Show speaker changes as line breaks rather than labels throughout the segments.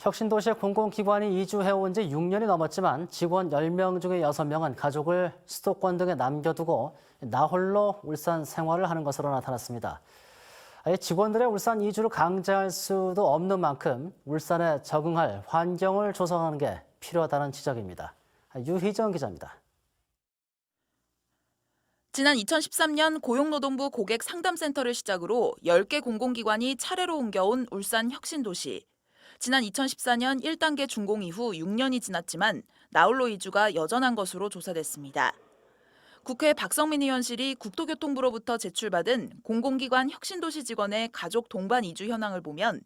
혁신도시 공공기관이 이주해온 지 6년이 넘었지만 직원 10명 중에 6명은 가족을 수도권 등에 남겨두고 나홀로 울산 생활을 하는 것으로 나타났습니다. 직원들의 울산 이주를 강제할 수도 없는 만큼 울산에 적응할 환경을 조성하는 게 필요하다는 지적입니다. 유희정 기자입니다.
지난 2013년 고용노동부 고객 상담센터를 시작으로 10개 공공기관이 차례로 옮겨온 울산 혁신도시. 지난 2014년 1단계 준공 이후 6년이 지났지만 나홀로 이주가 여전한 것으로 조사됐습니다. 국회 박성민 의원실이 국토교통부로부터 제출받은 공공기관 혁신도시 직원의 가족 동반 이주 현황을 보면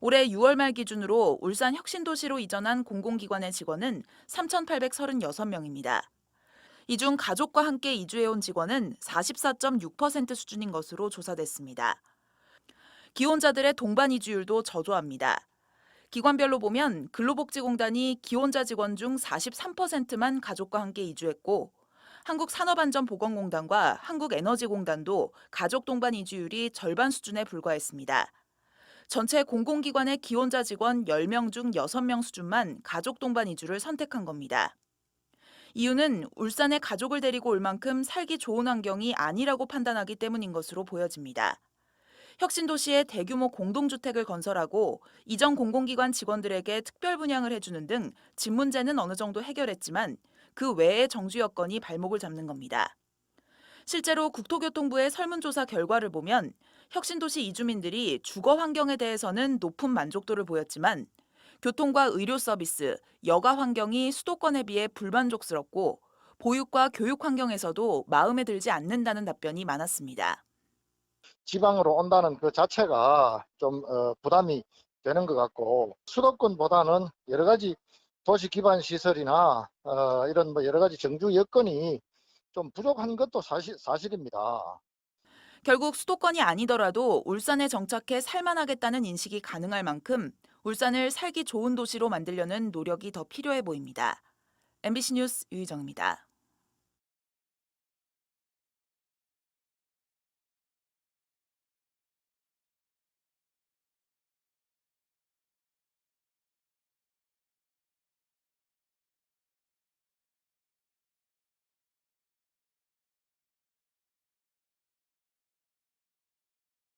올해 6월 말 기준으로 울산 혁신도시로 이전한 공공기관의 직원은 3,836명입니다. 이 중 가족과 함께 이주해온 직원은 44.6% 수준인 것으로 조사됐습니다. 기혼자들의 동반 이주율도 저조합니다. 기관별로 보면 근로복지공단이 기혼자 직원 중 43%만 가족과 함께 이주했고 한국산업안전보건공단과 한국에너지공단도 가족 동반 이주율이 절반 수준에 불과했습니다. 전체 공공기관의 기혼자 직원 10명 중 6명 수준만 가족 동반 이주를 선택한 겁니다. 이유는 울산에 가족을 데리고 올 만큼 살기 좋은 환경이 아니라고 판단하기 때문인 것으로 보여집니다. 혁신도시에 대규모 공동주택을 건설하고 이전 공공기관 직원들에게 특별 분양을 해주는 등 집 문제는 어느 정도 해결했지만 그 외의 정주 여건이 발목을 잡는 겁니다. 실제로 국토교통부의 설문조사 결과를 보면 혁신도시 이주민들이 주거 환경에 대해서는 높은 만족도를 보였지만 교통과 의료 서비스, 여가 환경이 수도권에 비해 불만족스럽고 보육과 교육 환경에서도 마음에 들지 않는다는 답변이 많았습니다.
지방으로 온다는 그 자체가 좀 어, 부담이 되는 것 같고 수도권보다는 여러 가지 도시 기반 시설이나 어, 이런 뭐 여러 가지 정주 여건이 좀 부족한 것도 사실 사실입니다.
결국 수도권이 아니더라도 울산에 정착해 살만하겠다는 인식이 가능할 만큼 울산을 살기 좋은 도시로 만들려는 노력이 더 필요해 보입니다. MBC 뉴스 유희정입니다.